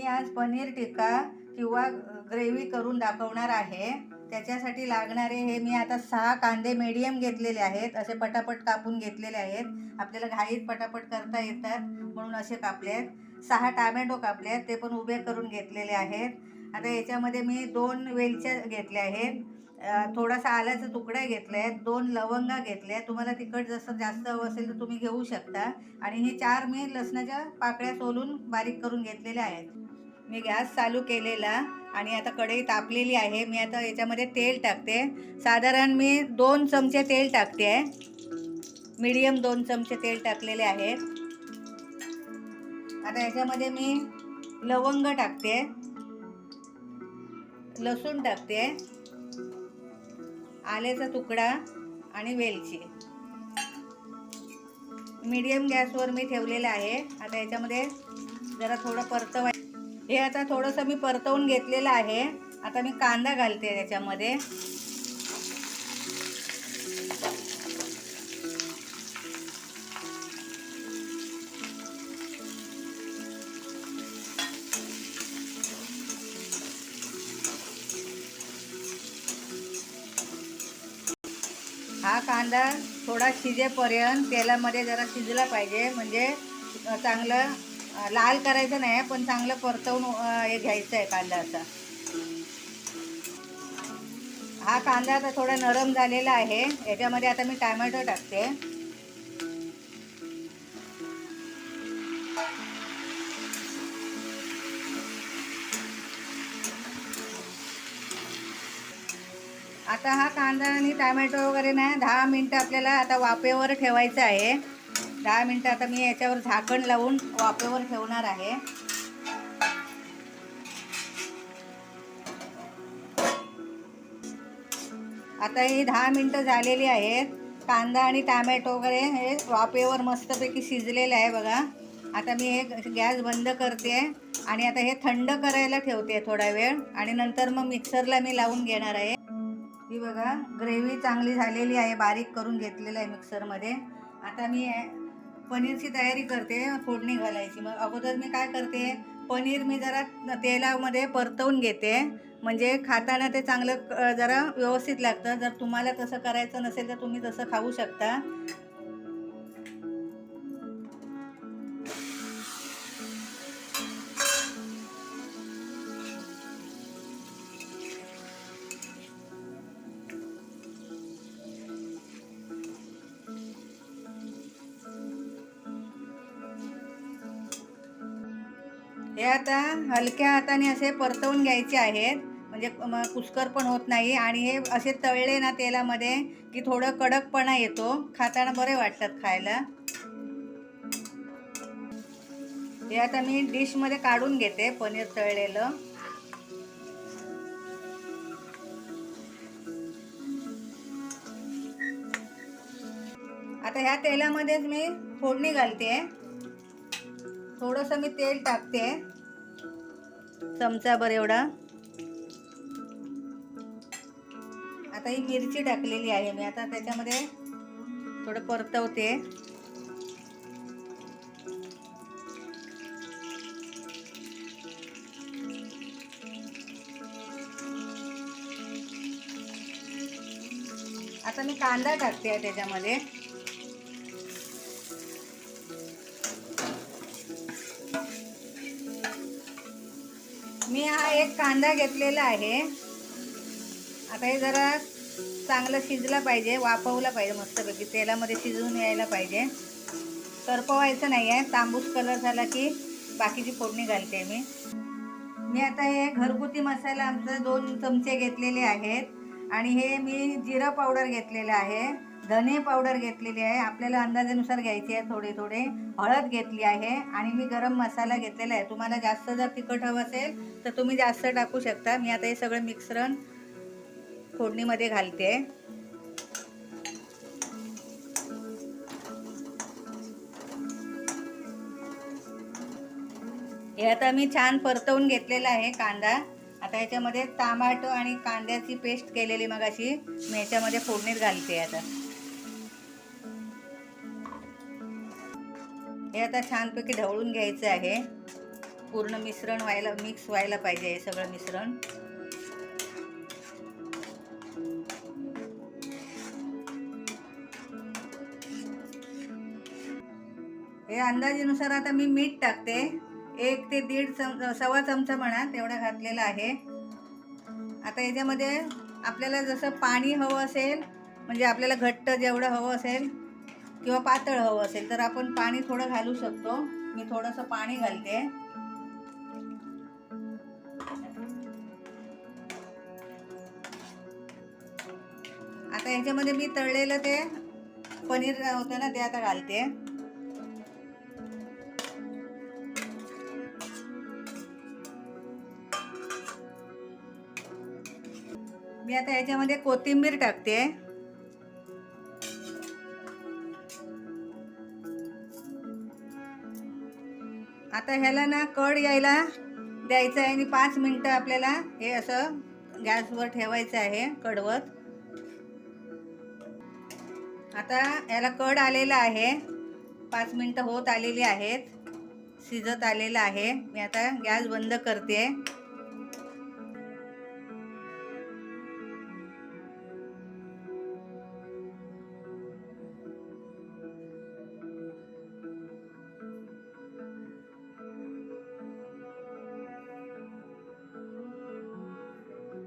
मी आज पनीर टिक्का किंवा ग्रेव्ही करून दाखवणार आहे. त्याच्यासाठी लागणारे हे मी आता सहा कांदे मीडियम घेतलेले आहेत. असे पटापट कापून घेतलेले आहेत. आपल्याला घाईत पटापट करता येतात म्हणून असे कापले आहेत. सहा टामॅटो कापले आहेत. ते पण उभे करून घेतलेले आहेत. आता याच्यामध्ये मी दोन वेलच्या घेतल्या आहेत. थोडासा आल्याचा तुकडा घेतला आहे. दोन लवंगा घेतल्या आहेत. तुम्हाला तिखट जसं जास्त हवं असेल तर तुम्ही घेऊ शकता. आणि हे चार मी लसणाच्या पाकळ्या सोलून बारीक करून घेतलेल्या आहेत. मी गॅस चालू केलेला आणि आता कढई तापलेली आहे. मी आता याच्यामध्ये तेल टाकते. साधारण मी दोन चमचे तेल टाकते. आहे मीडियम दोन चमचे तेल टाकलेले आहेत आता याच्यामध्ये मी लवंग टाकते. लसूण टाकते. आल्याचा तुकडा आणि वेलची. मीडियम गॅसवर मी ठेवलेलं आहे. आता याच्यामध्ये जरा थोडं परतवाय हे आता थोडंसं मी परतवून घेतलेलं आहे. आता मी कांदा घालते त्याच्यामध्ये. हा कांदा थोडा शिजेपर्यंत तेलामध्ये जरा शिजला पाहिजे. म्हणजे चांगलं लाल करायचं नाही पण चांगलं परतवून हे घ्यायचं आहे कांदा असा हा कांदा आता थोडा नरम झालेला आहे. याच्यामध्ये आता मी टॅमॅटो टाकते. आता हा कांदा आणि टॅमॅटो वगैरे ना दहा मिनटं आपल्याला आता वाफेवर ठेवायचं आहे. दहा मिनटं आता मी याच्यावर झाकण लावून वाफेवर ठेवणार आहे. आता ही दहा मिनटं झालेली आहेत. कांदा आणि टॅमॅटो वगैरे हे वाफेवर मस्तपैकी शिजलेलं आहे बघा. आता मी हे गॅस बंद करते आणि आता हे थंड करायला ठेवते थोडा वेळ आणि नंतर मग मिक्सरला मी लावून घेणार आहे. ही बघा ग्रेव्ही चांगली झालेली आहे बारीक करून घेतलेलं आहे मिक्सरमध्ये. आता मी पनीरची तयारी करते फोडणी घालायची. मग अगोदर मी काय करते पनीर मी जरा तेलामध्ये परतवून घेते. म्हणजे खाताना ते चांगलं जरा व्यवस्थित लागतं. जर तुम्हाला तसं करायचं नसेल तर तुम्ही तसं खाऊ शकता. हे आता हलक्या हाताने असे परतवून घ्यायचे आहेत. म्हणजे कुस्कर पण होत नाही आणि हे असे तळले ना तेलामध्ये की थोडं कडकपणा येतो. खाताना बरे वाटतात खायला. हे आता मी डिशमध्ये काढून घेते पनीर तळलेलं. आता ह्या तेलामध्येच मी फोडणी घालते. थोडंसं मी तेल टाकते. चमचाभर एवढा. आता ही मिरची टाकलेली आहे मी. आता त्याच्यामध्ये थोडं परतवते. आता मी कांदा टाकते त्याच्यामध्ये. मी हा एक कांदा घेतलेला आहे. आता हे जरा चांगलं शिजला पाहिजे वाफवलं पाहिजे मस्तपैकी तेलामध्ये शिजवून यायला पाहिजे. करपवायचं नाही आहे तांबूस कलर झाला की बाकीची फोडणी घालते मी. मी आता हे घरगुती मसाला आमचं दोन चमचे घेतलेले आहेत. आणि हे मी जिरा पावडर घेतलेलं आहे. धने पावडर घेतलेली आहे. आपल्याला अंदाजानुसार घ्यायची आहे थोडे थोडे. हळद घेतली आहे आणि मी गरम मसाला घेतलेला आहे. तुम्हाला जास्त जर तिखट हवं असेल तर तुम्ही जास्त टाकू शकता. मी आता हे सगळं मिश्रण फोडणीमध्ये घालते. हे आता मी छान परतवून घेतलेला आहे कांदा. आता याच्यामध्ये टमाटो आणि कांद्याची पेस्ट केलेली मगाशी. मी याच्यामध्ये फोडणीत घालते आता. हे आता छानपैकी ढवळून घ्यायचं आहे. पूर्ण मिश्रण व्हायला मिक्स व्हायला पाहिजे हे सगळं मिश्रण. हे अंदाजेनुसार आता मी मीठ टाकते. एक ते दीड चम सव्वा चमचा म्हणा तेवढा घातलेला आहे. आता याच्यामध्ये आपल्याला जसं पाणी हवं असेल म्हणजे आपल्याला घट्ट जेवढं हवं असेल किंवा पातळ हवं असेल तर आपण पाणी थोडं घालू शकतो. मी थोडंसं पाणी घालते. आता याच्यामध्ये मी तळलेलं ते पनीर होतं ना ते आता घालते. मी आता याच्यामध्ये कोथिंबीर टाकते. आता ह्याला ना कड यायला द्यायचं आहे आणि पाच मिनटं आपल्याला हे असं गॅसवर ठेवायचं आहे कडवत. आता याला कड आलेला आहे. पाच मिनटं होत आलेली आहेत. शिजत आलेलं आहे. मी आता गॅस बंद करते.